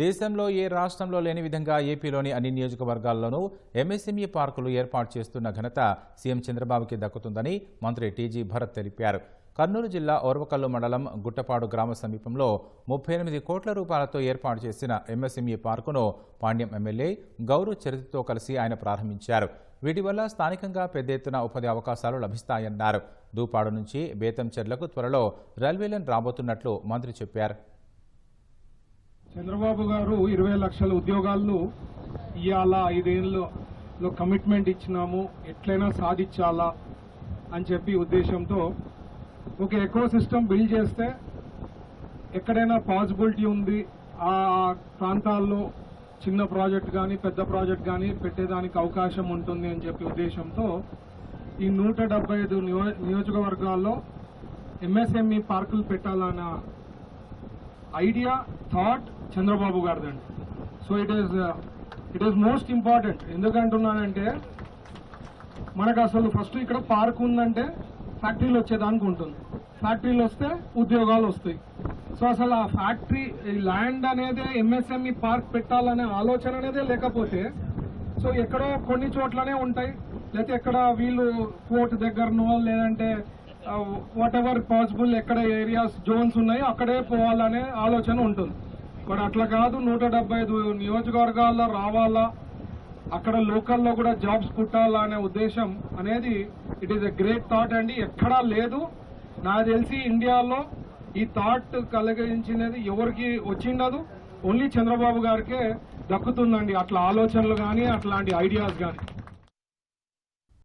దేశంలో ఏ రాష్ట్రంలో లేని విధంగా ఏపీలోని అన్ని నియోజకవర్గాల్లోనూ ఎంఎస్ఎంఈ పార్కులు ఏర్పాటు చేస్తున్న ఘనత సీఎం చంద్రబాబుకి దక్కుతుందని మంత్రి టీజీ భరత్ తెలిపారు. కర్నూలు జిల్లా ఓర్వకల్లు మండలం గుట్టపాడు గ్రామ సమీపంలో ముప్పై ఎనిమిది కోట్ల రూపాయలతో ఏర్పాటు చేసిన ఎంఎస్ఎంఈ పార్కును పాండ్యం ఎమ్మెల్యే గౌరవ్ చరిత్రతో కలిసి ఆయన ప్రారంభించారు. వీటి వల్ల స్థానికంగా పెద్ద ఎత్తున ఉపాధి అవకాశాలు లభిస్తాయన్నారు. దూపాడు నుంచి బేతంచెర్లకు త్వరలో రైల్వే లైన్ రాబోతున్నట్లు మంత్రి చెప్పారు. చంద్రబాబు గారు ఇరవై లక్షల ఉద్యోగాలను ఇవాళ ఐదేళ్ళలో కమిట్మెంట్ ఇచ్చినాము. ఎట్లయినా సాధించాలా అని చెప్పి ఉద్దేశంతో ఒక ఎకో సిస్టమ్ బిల్డ్ చేస్తే ఎక్కడైనా పాసిబిలిటీ ఉంది. ఆ ప్రాంతాల్లో చిన్న ప్రాజెక్ట్ కానీ పెద్ద ప్రాజెక్ట్ కానీ పెట్టేదానికి అవకాశం ఉంటుంది అని చెప్పి ఉద్దేశంతో ఈ నూట డెబ్బై ఐదు నియోజకవర్గాల్లో ఎంఎస్ఎంఈ పార్కులు పెట్టాలన్న idea thought Chandrababu గారిదండి. So it is it is most important ఎందుకంటున్నానంటే మనకు అసలు ఫస్ట్ ఇక్కడ పార్క్ ఉందంటే ఫ్యాక్టరీలు వచ్చేదానికి ఉంటుంది. ఫ్యాక్టరీలు వస్తే ఉద్యోగాలు వస్తాయి. సో అసలు ఆ ఫ్యాక్టరీ ఈ ల్యాండ్ అనేది ఎంఎస్ఎంఈ పార్క్ పెట్టాలనే ఆలోచన అనేది లేకపోతే సో ఎక్కడో కొన్ని చోట్లనే ఉంటాయి. లేకపోతే ఎక్కడ వీళ్ళు కోర్టు దగ్గరనో లేదంటే వాట్ ఎవర్ పాసిబుల్ ఎక్కడ ఏరియాస్ జోన్స్ ఉన్నాయో అక్కడే పోవాలనే ఆలోచన ఉంటుంది. మరి అట్లా కాదు నూట డెబ్బై నియోజకవర్గాల్లో రావాలా అక్కడ లోకల్లో కూడా జాబ్స్ పుట్టాలా అనే ఉద్దేశం అనేది it is a great thought అండి. ఎక్కడా లేదు. నాకు తెలిసి ఇండియాలో ఈ థాట్ కలిగించినది ఎవరికి వచ్చిండదు ఓన్లీ చంద్రబాబు గారికే దక్కుతుందండి. అట్లా ఆలోచనలు కానీ అట్లాంటి ఐడియాస్ కానీ